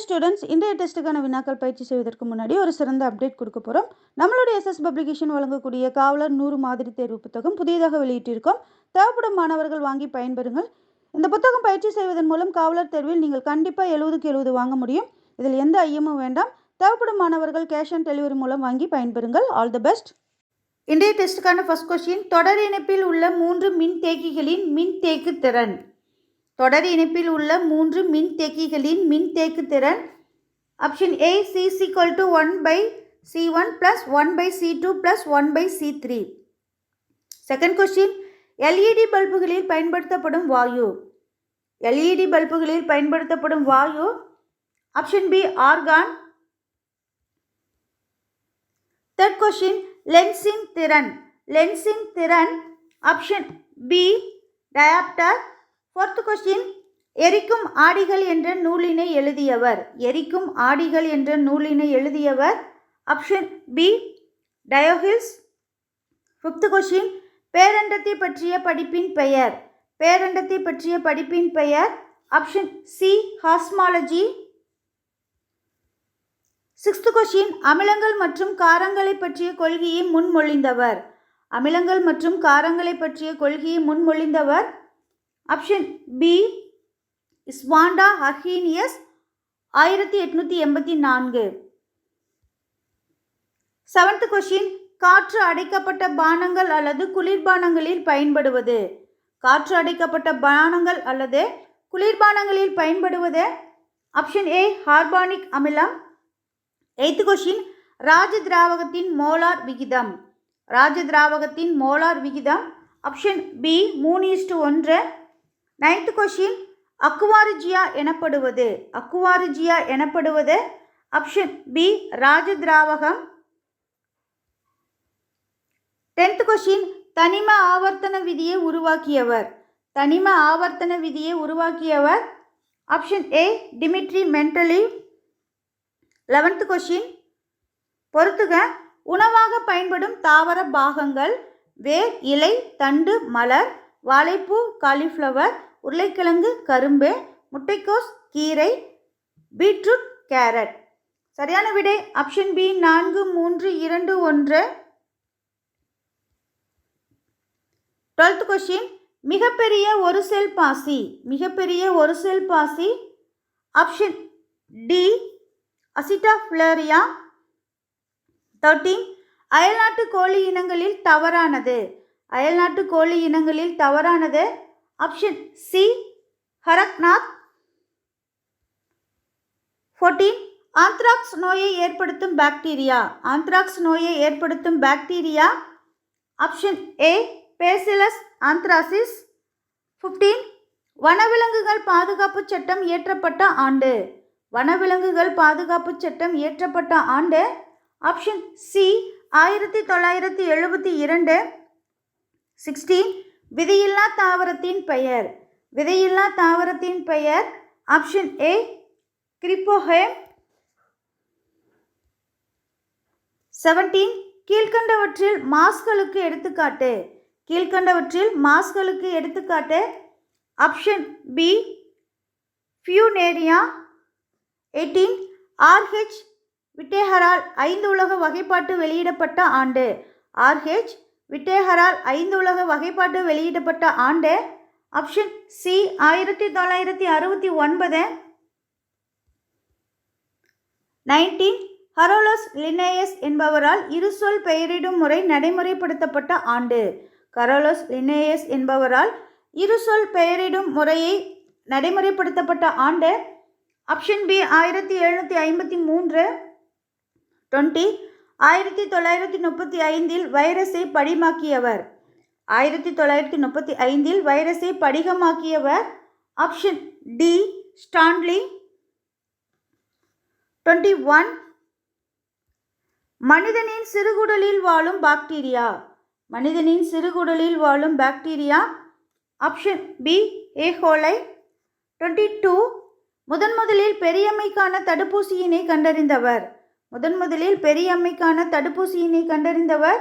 Students இன்றைய டெஸ்ட்டுக்கான வினாக்கள் பயிற்சி செய்வதற்கு முன்னாடி ஒரு சிறந்த அப்டேட் கொடுக்க போகிறோம் நம்மளுடைய எஸ்எஸ் பப்ளிகேஷன் வழங்கக்கூடிய காவலர் நூறு மாதிரி தேர்வு புத்தகம் புதியதாக வெளியிட்டிருக்கோம். தேவைப்படும் மாணவர்கள் வாங்கி பயன்பெறுங்கள். இந்த புத்தகம் பயிற்சி செய்வதன் மூலம் காவலர் தேர்வில் நீங்கள் கண்டிப்பாக எழுபதுக்கு எழுபது வாங்க முடியும். இதில் எந்த ஐயமும் வேண்டாம். தேவைப்படும் மாணவர்கள் கேஷ் ஆன் டெலிவரி மூலம் வாங்கி பயன்பெறுங்கள். ஆல் தி பெஸ்ட் இன்றைய டெஸ்ட்டுக்கான ஃபர்ஸ்ட் கொஸ்டின் தொடர் இணைப்பில் உள்ள மூன்று மின்தேக்கிகளின் மின்தேக்கு திறன். தொடர் இணைப்பில் உள்ள மூன்று மின்தேக்கிகளின் மின்தேக்கு திறன். Option A C equal to one by C one plus one by C two plus one by C three second question LED பல்புகளில் பயன்படுத்தப்படும் வாயு. எல்இடி பல்புகளில் பயன்படுத்தப்படும் வாயு. Option B argon third question லென்ஸின் திறன். லென்ஸின் திறன் option B dioptre fourth question எரிக்கும் ஆடிகள் என்ற நூலினை எழுதியவர். எரிக்கும் ஆடிகள் என்ற நூலினை எழுதியவர். Option B Diocles fifth question பேரண்டத்தை பற்றிய படிப்பின் பெயர். பேரண்டத்தை பற்றிய படிப்பின் பெயர். Option C cosmology sixth question அமிலங்கள் மற்றும் காரங்களை பற்றிய கொள்கையை முன்மொழிந்தவர். அமிலங்கள் மற்றும் காரங்களை பற்றிய கொள்கையை முன்மொழிந்தவர். ஆப்ஷன் பி ஸ்வாண்டா அர்ஹீனியஸ் ஆயிரத்தி எட்நூற்றி எண்பத்தி நான்கு. செவன்த் கொஷின் காற்று அடைக்கப்பட்ட பானங்கள் அல்லது குளிர்பானங்களில் பயன்படுவது? காற்று அடைக்கப்பட்ட பானங்கள் அல்லது குளிர்பானங்களில் பயன்படுவது? ஆப்ஷன் ஏ ஹார்பானிக் அமிலம். எய்த் கொஷின் ராஜ திராவகத்தின் மோலார் விகிதம். ராஜ திராவகத்தின் மோலார் விகிதம். ஆப்ஷன் பி மூணு இஸ்டு ஒன்று. நைன்த் கொஷின் அக்குவாரிஜியா எனப்படுவது. அக்குவாரிஜியா எனப்படுவது ஆப்ஷன் பி ராஜ திராவகம் டென்த் கொஷின் தனிம ஆவர்த்தன விதியை உருவாக்கியவர். தனிம ஆவர்த்தன விதியை உருவாக்கியவர் option A Dmitri Mendeleev eleventh question பொறுத்துக உணவாக பயன்படும் தாவர பாகங்கள் வேர் இலை தண்டு மலர் வாழைப்பூ காலிஃப்ளவர் உருளைக்கிழங்கு கரும்பு முட்டைக்கோஸ் கீரை பீட்ரூட் கேரட். சரியான விடை. ஆப்ஷன் பி நான்கு மூன்று இரண்டு ஒன்று. டுவெல்த் கொஷின் மிகப்பெரிய ஒரு செல் பாசி. மிகப்பெரிய ஒரு செல் பாசி. Option D Acetabularia thirteen. அயல்நாட்டு கோழி இனங்களில் தவறானது. அயல்நாட்டு கோழி இனங்களில் தவறானது. ஆப்ஷன் சி ஹரக்நாத் ஃபோர்டீன் ஆந்த்ராக்ஸ் நோயை ஏற்படுத்தும் பாக்டீரியா ஆந்த்ராக்ஸ் நோயை ஏற்படுத்தும் bacteria option A Bacillus anthracis fifteen வனவிலங்குகள் பாதுகாப்பு சட்டம் இயற்றப்பட்ட ஆண்டு. வனவிலங்குகள் பாதுகாப்பு சட்டம் இயற்றப்பட்ட ஆண்டு. ஆப்ஷன் சி ஆயிரத்தி தொள்ளாயிரத்தி எழுபத்தி இரண்டு. சிக்ஸ்டீன் விதையில்லா தாவரத்தின் பெயர். விதையில்லா தாவரத்தின் பெயர் ஆப்ஷன் ஏ கிரிப்போஹேம் செவன்டீன் கீழ்கண்டவற்றில் மாஸ்களுக்கு எடுத்துக்காட்டு. கீழ்கண்டவற்றில் மாஸ்களுக்கு எடுத்துக்காட்டு. Option B Funaria eighteen Rh Whittaker ஐந்து உலக வகைப்பாட்டு வெளியிடப்பட்ட ஆண்டு. ஆர்ஹெச் விட்டேஹரால் ஐந்து உலக வகைப்பாட்டு வெளியிடப்பட்ட ஆண்டு ஆப்ஷன் சி ஆயிரத்தி தொள்ளாயிரத்தி அறுபத்தி ஒன்பது. நைன்டீன் ஹரோலஸ் லினேயஸ் என்பவரால் இருசொல் பெயரிடும் முறை நடைமுறைப்படுத்தப்பட்ட ஆண்டு. கரோலஸ் லினேயஸ் என்பவரால் இருசொல் பெயரிடும் முறையை நடைமுறைப்படுத்தப்பட்ட ஆண்டு ஆப்ஷன் பி ஆயிரத்தி எழுநூற்றி ஐம்பத்தி மூன்று. டுவெண்ட்டி ஆயிரத்தி தொள்ளாயிரத்தி முப்பத்தி ஐந்தில் வைரஸை படிமாக்கியவர். ஆயிரத்தி தொள்ளாயிரத்தி முப்பத்தி ஐந்தில் வைரஸை படிகமாக்கியவர் option D Stanley. Twenty one. மனிதனின் சிறுகுடலில் வாழும் பாக்டீரியா. மனிதனின் சிறுகுடலில் வாழும் bacteria. Option B E coli twenty two. முதன் முதலில் பெரியம்மைக்கான தடுப்பூசியினை கண்டறிந்தவர். முதன் முதலில் பெரியம்மைக்கான தடுப்பூசியினை கண்டறிந்தவர்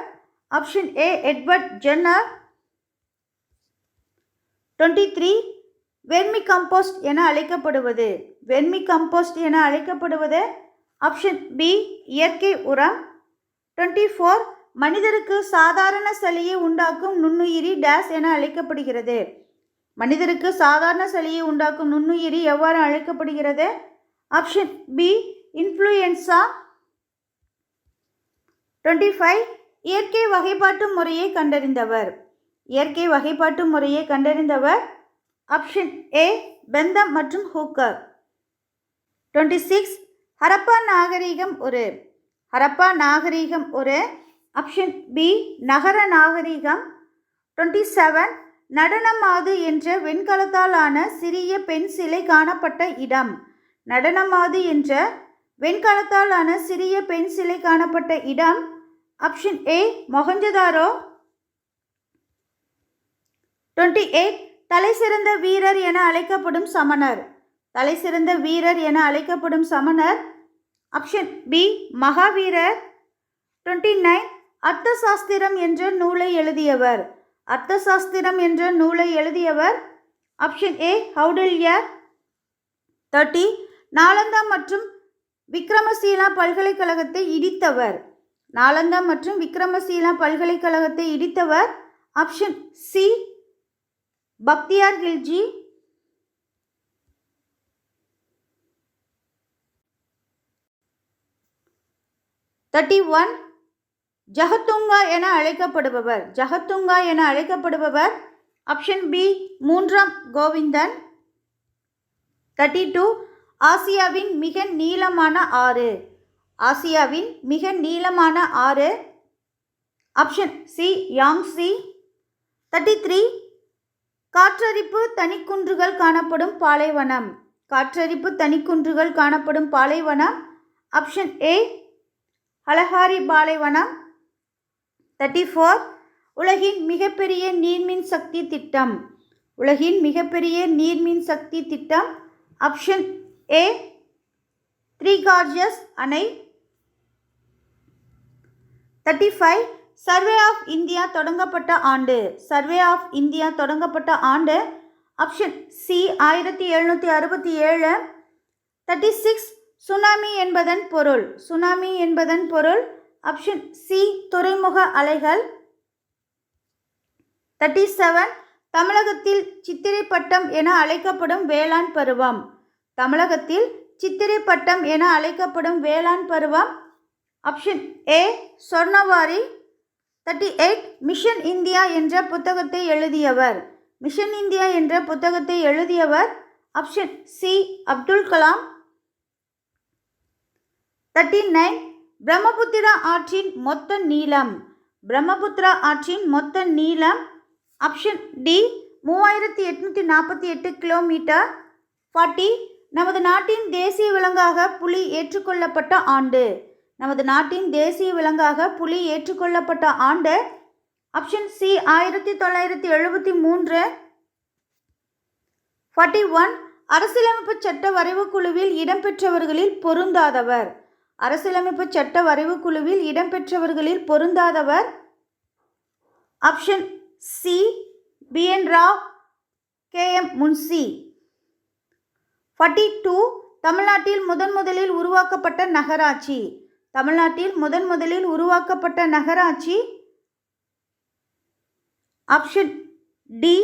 option A Edward Jenner twenty three vermicompost என அழைக்கப்படுவது. வெர்மி கம்போஸ்ட் என அழைக்கப்படுவது ஆப்ஷன் பி இயற்கை உரம். டுவெண்ட்டி ஃபோர் மனிதருக்கு சாதாரண சளியை உண்டாக்கும் நுண்ணுயிரி டேஸ் என அழைக்கப்படுகிறது. மனிதருக்கு சாதாரண சளியை உண்டாக்கும் நுண்ணுயிரி எவ்வாறு அழைக்கப்படுகிறது? Option B influenza twenty five இயற்கை வகைப்பாட்டு முறையை கண்டறிந்தவர். இயற்கை வகைப்பாட்டு முறையை கண்டறிந்தவர் ஆப்ஷன் ஏ பெந்தம் மற்றும் ஹூக்கர் டுவெண்ட்டி சிக்ஸ் ஹரப்பா நாகரீகம் ஒரு. ஹரப்பா நாகரீகம் ஒரு. ஆப்ஷன் பி நகர நாகரீகம். டுவெண்ட்டி செவன் நடனமாது என்ற வெண்கலத்தால் ஆன சிறிய பெண் சிலை காணப்பட்ட இடம். நடனமாது என்ற வெண்கலத்தால் ஆன சிறிய பெண் சிலை காணப்பட்ட இடம். Option A Mohenjodaro twenty eight தலை சிறந்த வீரர் என அழைக்கப்படும் சமணர். தலை சிறந்த வீரர் என அழைக்கப்படும் சமணர். ஆப்ஷன் பி மகாவீரர். டுவெண்ட்டி நைன் அர்த்த சாஸ்திரம் என்ற நூலை எழுதியவர். அர்த்த சாஸ்திரம் என்ற நூலை எழுதியவர். ஆப்ஷன் ஏ ஹவுடல்யர் தேர்ட்டி நாலந்தா மற்றும் விக்ரமசீலா பல்கலைக்கழகத்தை இடித்தவர். நாலந்தா மற்றும் விக்ரமசீலா பல்கலைக்கழகத்தை இடித்தவர் option C. Bakhtiyar Khilji. Thirty one Jagathunga என அழைக்கப்படுபவர். ஜகத்துங்கா என அழைக்கப்படுபவர் ஆப்ஷன் பி மூன்றாம் கோவிந்தன். தேர்ட்டி டூ ஆசியாவின் மிக நீளமான ஆறு. ஆசியாவின் மிக நீளமான ஆறு. Option C Yangtze thirty three காற்றரிப்பு தனிக்குன்றுகள் காணப்படும் பாலைவனம். காற்றரிப்பு தனிக்குன்றுகள் காணப்படும் பாலைவனம். ஆப்ஷன் ஏ அலஹாரி பாலைவனம். தேர்ட்டி ஃபோர் உலகின் மிகப்பெரிய நீர்மின் சக்தி திட்டம். உலகின் மிகப்பெரிய நீர்மின் சக்தி திட்டம். ஆப்ஷன் ஏ த்ரீ கார்ஜஸ் அணை. Thirty five survey of India தொடங்கப்பட்ட ஆண்டு. சர்வே ஆஃப் இந்தியா தொடங்கப்பட்ட ஆண்டு. ஆப்ஷன் சி ஆயிரத்தி எழுநூற்றி அறுபத்தி ஏழு. தேர்ட்டி சிக்ஸ் சுனாமி என்பதன் பொருள். சுனாமி என்பதன் பொருள். ஆப்ஷன் சி துறைமுக அலைகள். தேர்ட்டி செவன் தமிழகத்தில் சித்திரை பட்டம் என அழைக்கப்படும் வேளாண் பருவம். தமிழகத்தில் சித்திரை பட்டம் என அழைக்கப்படும் வேளாண் பருவம் option A Sornavari thirty eight mission India என்ற புத்தகத்தை எழுதியவர். மிஷன் இந்தியா என்ற புத்தகத்தை எழுதியவர் option C Abdul Kalam. Thirty nine Brahmaputra ஆற்றின் மொத்த நீளம். பிரம்மபுத்திரா ஆற்றின் மொத்த நீளம் ஆப்ஷன் டி மூவாயிரத்தி எட்நூற்றி நாற்பத்தி எட்டு கிலோமீட்டர் ஃபார்ட்டி நமது நாட்டின் தேசிய விலங்காக புலி ஏற்றுக்கொள்ளப்பட்ட ஆண்டு. நமது நாட்டின் தேசிய விலங்காக புலி ஏற்றுக்கொள்ளப்பட்ட ஆண்டு ஆப்ஷன் சி ஆயிரத்தி தொள்ளாயிரத்தி எழுபத்தி மூன்று. ஃபார்ட்டி ஒன் அரசியலமைப்பு சட்ட வரைவு குழுவில் இடம்பெற்றவர்களில் பொருந்தாதவர். அரசியலமைப்பு சட்ட வரைவு குழுவில் இடம்பெற்றவர்களில் பொருந்தாதவர். Option C B N Rau K M Munshi. Forty two தமிழ்நாட்டில் முதன் முதலில் உருவாக்கப்பட்ட நகராட்சி. தமிழ்நாட்டில் முதன் முதலில் உருவாக்கப்பட்ட நகராட்சி option D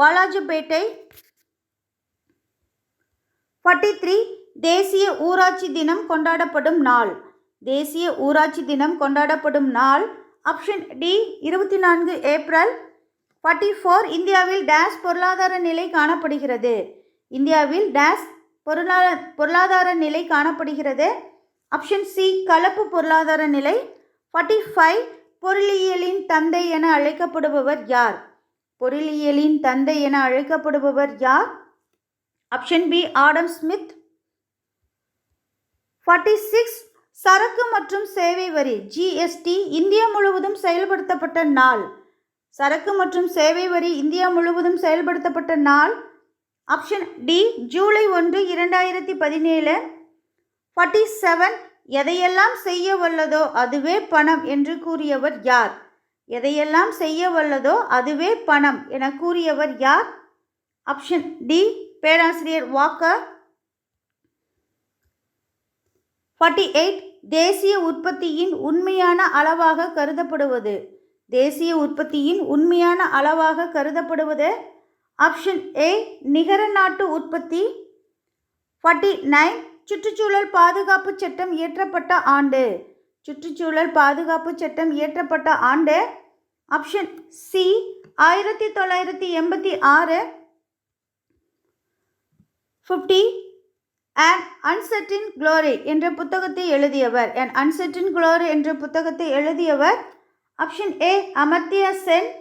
Walajapet. Forty three தேசிய ஊராட்சி தினம் கொண்டாடப்படும் நாள். தேசிய ஊராட்சி தினம் கொண்டாடப்படும் நாள் ஆப்ஷன் டி இருபத்தி நான்கு ஏப்ரல். ஃபார்ட்டி ஃபோர் இந்தியாவில் டேஷ் பொருளாதார நிலை காணப்படுகிறது. இந்தியாவில் டேஸ் பொருளாதார பொருளாதார நிலை காணப்படுகிறது. ஆப்ஷன் சி கலப்பு பொருளாதார நிலை. ஃபார்ட்டி ஃபைவ் பொருளியலின் தந்தை என அழைக்கப்படுபவர் யார்? பொருளியலின் தந்தை என அழைக்கப்படுபவர் யார்? Option B Adam Smith. Forty six சரக்கு மற்றும் சேவை வரி ஜிஎஸ்டி இந்தியா முழுவதும் செயல்படுத்தப்பட்ட நாள். சரக்கு மற்றும் சேவை வரி இந்தியா முழுவதும் செயல்படுத்தப்பட்ட நாள். ஆப்ஷன் டி ஜூலை ஒன்று இரண்டாயிரத்தி பதினேழு. ஃபார்ட்டி செவன் எதையெல்லாம் செய்ய வல்லதோ அதுவே பணம் என்று கூறியவர் யார்? எதையெல்லாம் செய்ய வல்லதோ அதுவே பணம் என கூறியவர் யார்? ஆப்ஷன் டி பேராசிரியர் வாக்கர். ஃபார்ட்டி எயிட் தேசிய உற்பத்தியின் உண்மையான அளவாக கருதப்படுவது. தேசிய உற்பத்தியின் உண்மையான அளவாக கருதப்படுவது ஆப்ஷன் ஏ நிகர நாட்டு உற்பத்தி. ஃபார்ட்டி நைன் சுற்றுச்சூழல் பாதுகாப்பு சட்டம் இயற்றப்பட்ட ஆண்டு. சுற்றுச்சூழல் பாதுகாப்பு சட்டம் இயற்றப்பட்ட ஆண்டு. ஆப்ஷன் சி ஆயிரத்தி தொள்ளாயிரத்தி எண்பத்தி ஆறு. ஃபிஃப்டி அண்ட் அன்சர்டின் குளோரி என்ற புத்தகத்தை எழுதியவர். அண்ட் அன்சர்டின் குளோரி என்ற புத்தகத்தை எழுதியவர். Option A Amartya Sen.